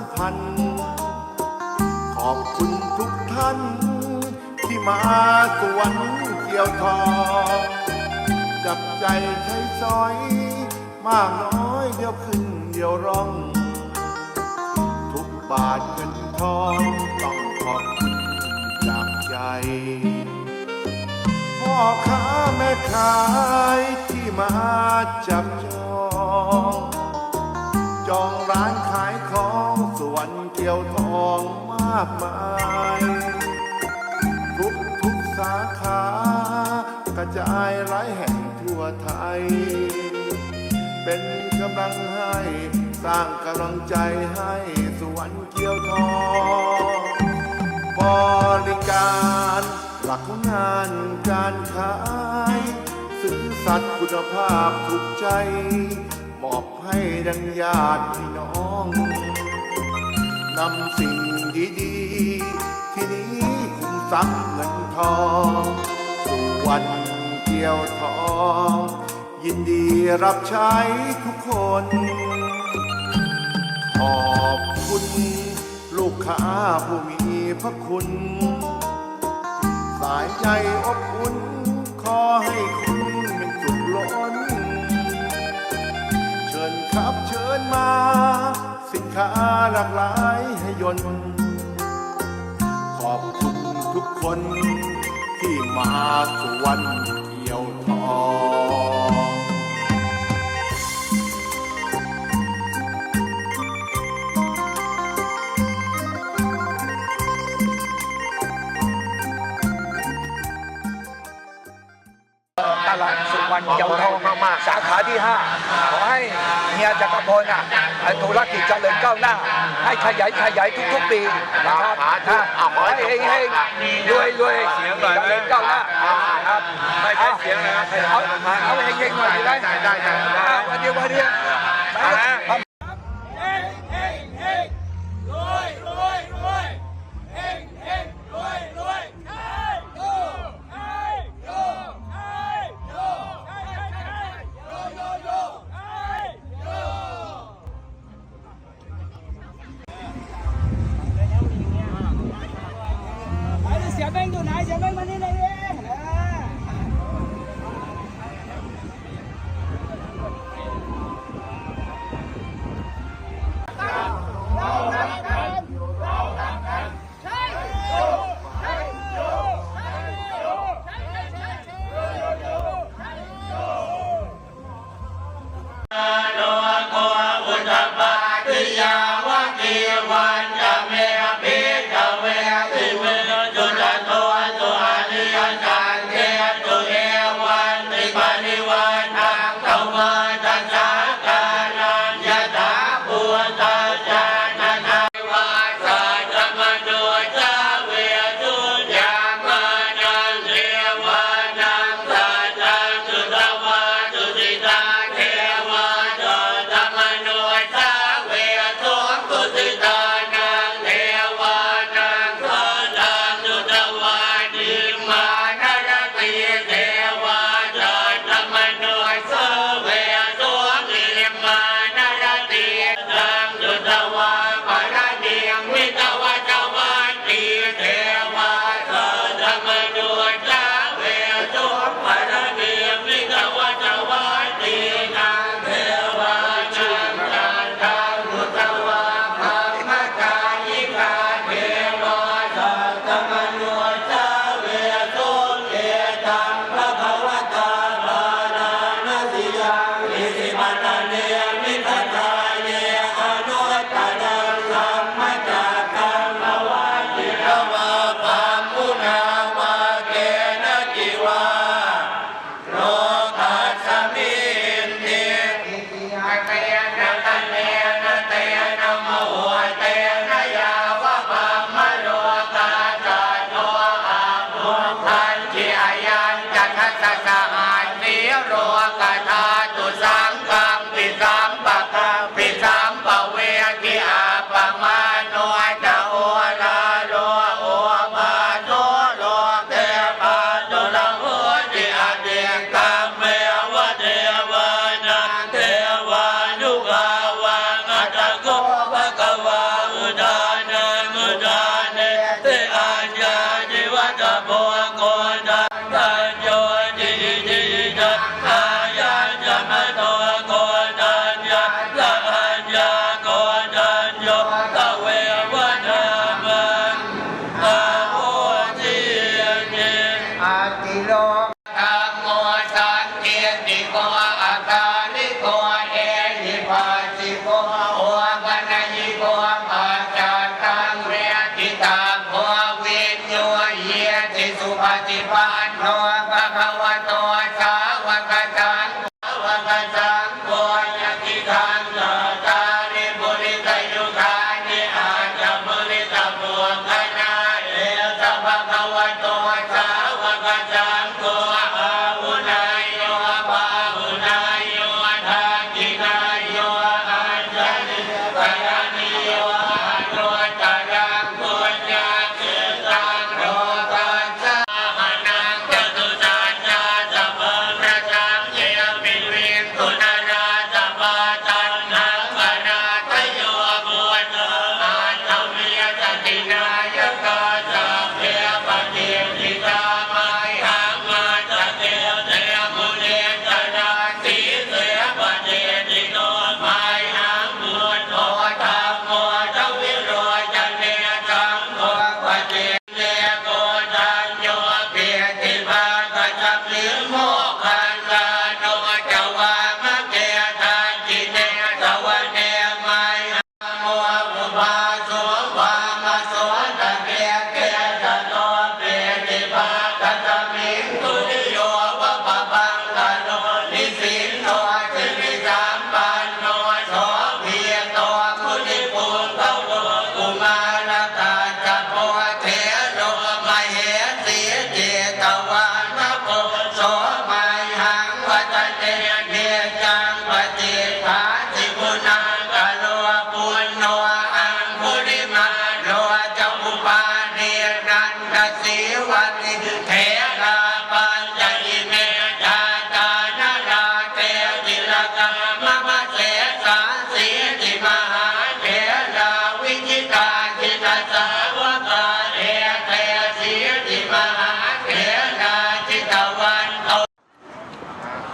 ามพัน ขอบคุณทุกท่าน ที่มาสวนเกี่ยวทองจับใจใช้สอย มากน้อยเดียวขึ้นเดียวร้อง ทุกบาทเงินทองต้องขอบคุณจากใจ พ่อค้าแม่ขายที่มาจับจอง จองร้านขายของสวนเกี่ยวทองมากมาย ทุกทุกสาขา กระจายหลายแห่งทั่วไทย เป็นกำลังให้ สร้างกำลังใจให้สวนเกี่ยวทองบริการหลักของงานการขายซื่อสัตย์คุณภาพถูกใจ มอบให้ดังญาติพี่น้องนำสิ่งดีๆ ที่นี้คุมทรัพย์เงินทองสู่วันเกี่ยวทอง ยินดีรับใช้ทุกคน ขอบคุณลูกค้าผู้มีพระคุณ สายใจอบอุ่นขอให้ ขับเชิญมา สินค้าหลากหลายให้ยนขอบคุณทุกคนที่มาสุวรรณเกี่ยวทอง เฮียจักรพลอะธุรกิจเจริญก้าวหน้า ให้ขยายขยายทุกๆปีนะครับสาธุอะขอให้ให้ให้รวยรวยเสียงหน่อยเจริญก้าวหน้าครับไม่ใช่เสียงนะครับเอาเอาเฮงๆหน่อยได้ได้ได้ได้ได้อ่าวันเดียววันเดียว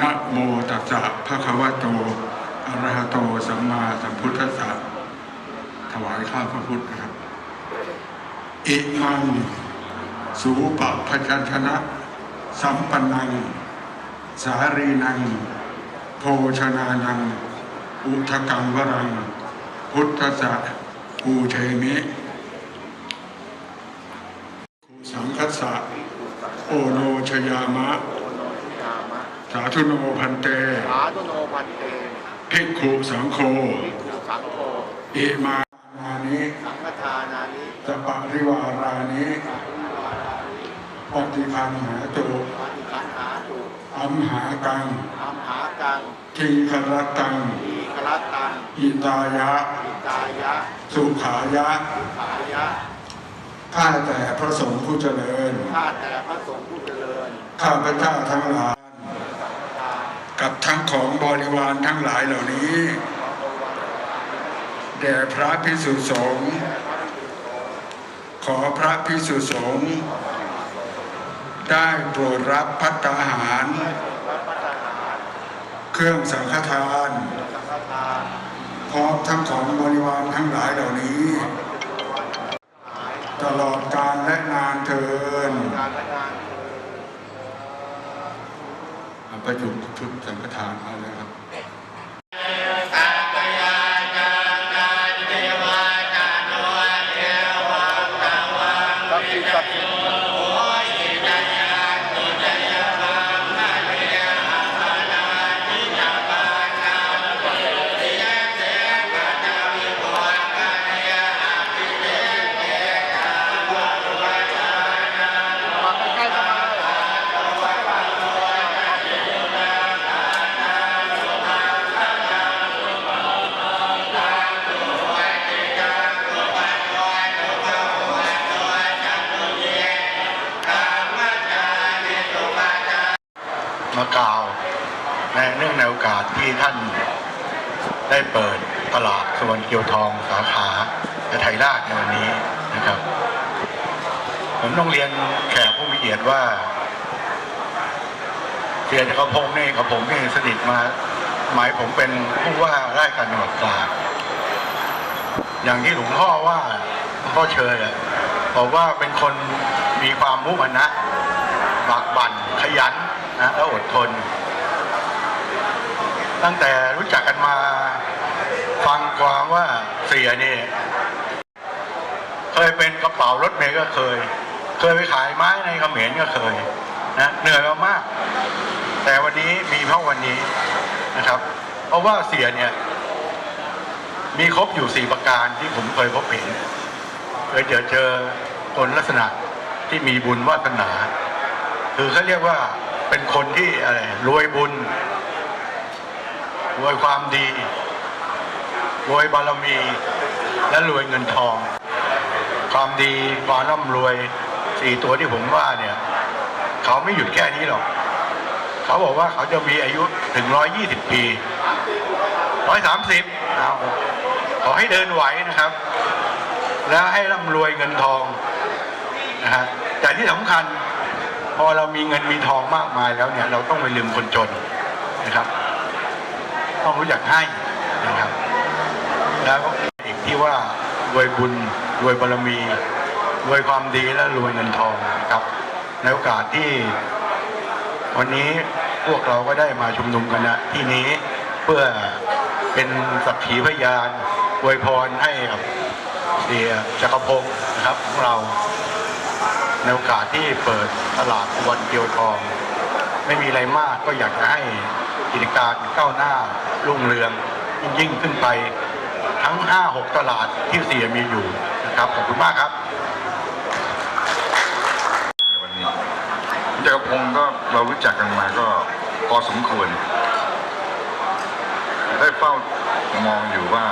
นะโมตัสสะภะคะวะโตอะระหะโตสัมมาสัมพุทธัสสะถวายข้าพระพุทธนะครับอิมังสูปะพยัญชนะ สัมปันนัง สารีนัง โภชนานัง อุทกังวรัง พุทธสะปูเชมิคูสังคัสสะโอโนชยามะ สาธุโนพันเต สาธุโนพันเตภิกขุสังโฆภิกขุสังโฆอิมานานิสังฆทานานิสปะริวารานิปฏิคันหาตุปฏิคันหาตุอัมหากังอัมหากังทีครตังทีครัตตังอิตายะอิตายะ สุขายะขายะข้าแต่พระสงฆ์ผู้เจริญข้าแต่พระสงฆ์ผู้เจริญ ข้าพระเจ้าทั้งหลาย กับทั้งของบริวารทั้งหลายเหล่านี้ แด่พระพิสุสงฆ์ขอพระพิสุสงฆ์ได้โปรดรับพัตตาหาร เครื่องสังฆทาน พร้อมทั้งของบริวารทั้งหลายเหล่านี้ ตลอดกาลและนานเทินการละงานประจุ ชุดสังฆทานมาเลยครับ มากล่าวในเนื่องในโอกาสที่ท่านได้เปิดตลาดสวนเกียวทองสาขาและไทยราชในวันนี้นะครับ ผมต้องเรียนแขกผู้มีเกียรติว่าเสียจักรพงนี่กับผมนี่สนิทมา หมายผมเป็นผู้ว่าราชการจังหวัดตราดอย่างที่หลวงพ่อว่าหลวงพ่อเชยอะบอกว่าเป็นคนมีความมุ่งมานนะบากบั่นขยัน นะแล้วอดทน ตั้งแต่รู้จักกันมาฟังความว่าเสียนี่เคยเป็นกระเป๋ารถเมย์ก็เคย เคยไปขายไม้ในเขมรก็เคยนะเหนื่อยมากๆแต่วันนี้มีเพราะวันนี้นะครับ เพราะว่าเสียเนี่ย มีครบอยู่สี่ประการที่ผมเคยพบเห็นเคยเจอเจอคนลักษณะที่มีบุญวาสนา คือเขาเรียกว่า เป็นคนที่อะไรรวยบุญ รวยความดี รวยบารมี และรวยเงินทอง ความดีความร่ำรวยสี่ตัวที่ผมว่าเนี่ย เขาไม่หยุดแค่นี้หรอก เขาบอกว่าเขาจะมีอายุถึงร้อยยี่สิบปีร้อยสามสิบเอาขอให้เดินไหวนะครับ แล้วให้ร่ำรวยเงินทองนะฮะแต่ที่สำคัญ พอเรามีเงินมีทองมากมายแล้วเนี่ย เราต้องไม่ลืมคนจนนะครับ ต้องรู้จักให้นะครับ แล้วก็อีกที่ว่ารวยบุญรวยบารมีรวยความดีและรวยเงินทองนะครับ ในโอกาสที่วันนี้พวกเราก็ได้มาชุมนุมกันนะที่นี้เพื่อเป็นสักขีพยานอวยพรให้กับเสียจักรพงศ์นะครับของเรา ในโอกาสที่เปิดตลาดวันเกียวทอง ไม่มีอะไรมากก็อยากจะให้กิจการก้าวหน้ารุ่งเรืองยิ่งขึ้นไปทั้ง 5-6 ตลาดที่เสียมีอยู่นะครับ ขอบคุณมากครับในวันนี้จักรพงศ์ก็เรารู้จักกันมาก็พอสมควร ได้เฝ้ามองอยู่ว่า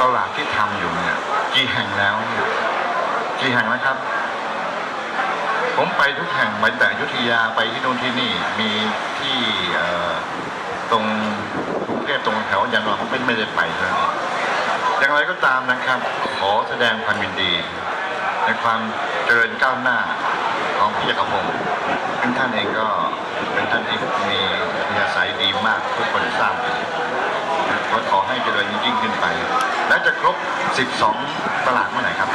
ตลาดที่ทำอยู่เนี่ยกี่แห่งแล้วเนี่ยกี่แห่งแล้วครับ ผมไปทุกแห่งไปแต่ยุทธยาไปที่โน่นที่นี่ มีที่ตรงกรุงเทพตรงแถวยันเราไม่ไม่ได้ไปเลยอย่างไรก็ตามนะครับ ขอแสดงความยินดี ในความเจริญก้าวหน้าของพี่จักรพงศ์ซึ่งท่านเองก็เป็นท่านที่มีมีอาศัยดีมากทุกคนทราบขอให้เจริญยิ่งขึ้นไป และจะครบ 12 ตลาดเมื่อไหร่ครับ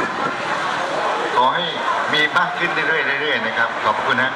ขอให้มีมากขึ้นเรื่อยๆนะครับ ขอบคุณนะ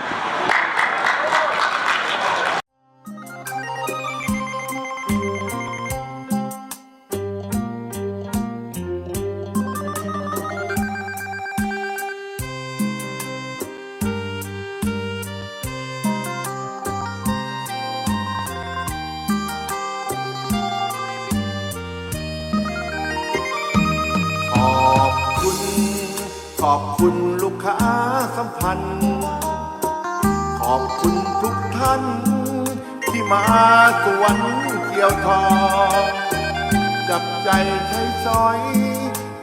สัมพัน ขอบคุณทุกท่าน ที่มาสวนเกี่ยวทองจับใจใช้สอย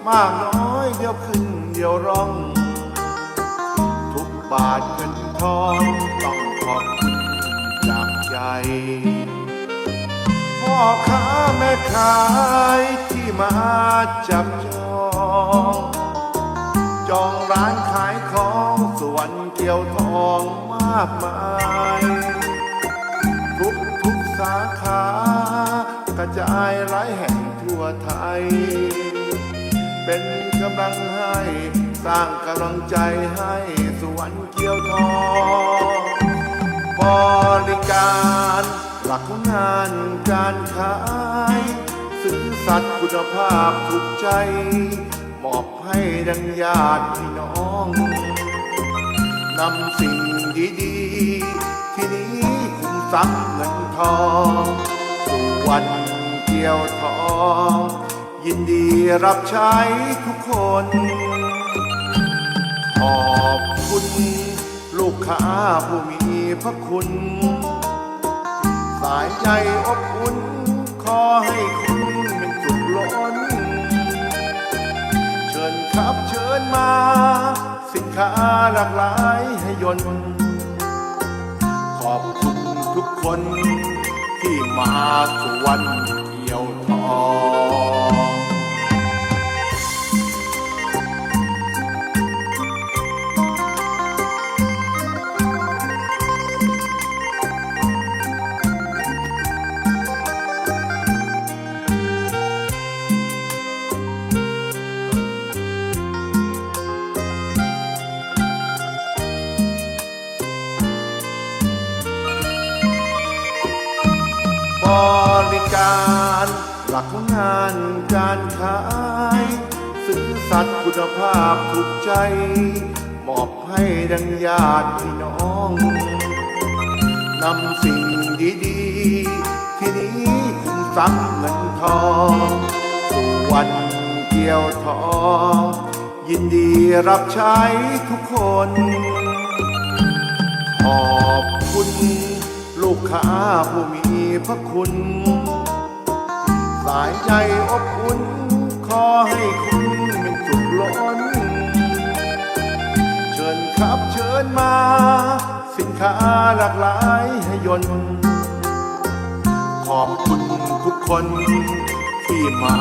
มากน้อยเดียวขึ้นเดียวร้อง ทุกบาทเงินทองต้องขอบคุณจากใจพ่อค้าแม่ขายที่มาจับจอง จองร้านขายของ สวนเกี่ยวทองมากมาย ทุกทุกสาขา กระจายหลายแห่งทั่วไทย เป็นกำลังให้ สร้างกำลังใจให้สวนเกี่ยวทองบริการหลักงานการขายซื่อสัตย์คุณภาพถูกใจ มอบให้ดังญาติพี่น้อง นำสิ่งดีๆ ที่นี้คุ้มทรัพย์เงินทองสู่วันเกี่ยวทอง ยินดีรับใช้ทุกคน ขอบคุณลูกค้าผู้มีพระคุณ สายใจอบอุ่นขอให้คุณเป็นสุขล้น เชิญครับเชิญมา ค้าหลากหลายให้ยนขอบคุณทุกคนที่มาสุวรรณเกี่ยวทอง งานการขาย ซื้อสัตว์คุณภาพถูกใจ มอบให้ดังญาติพี่น้องนำสิ่งดีๆ ที่นี้คุมทรัพย์เงินทองสู่วันเกี่ยวทอง ยินดีรับใช้ทุกคน ขอบคุณ ลูกค้าผู้มีพระคุณายใจอบอุ่น ขอให้คุณเป็นสุขล้น เชิญครับเชิญมา สินค้าหลากหลายให้ยนขอบคุณทุกคนที่มา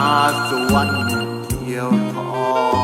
สวนเที่ยวทอง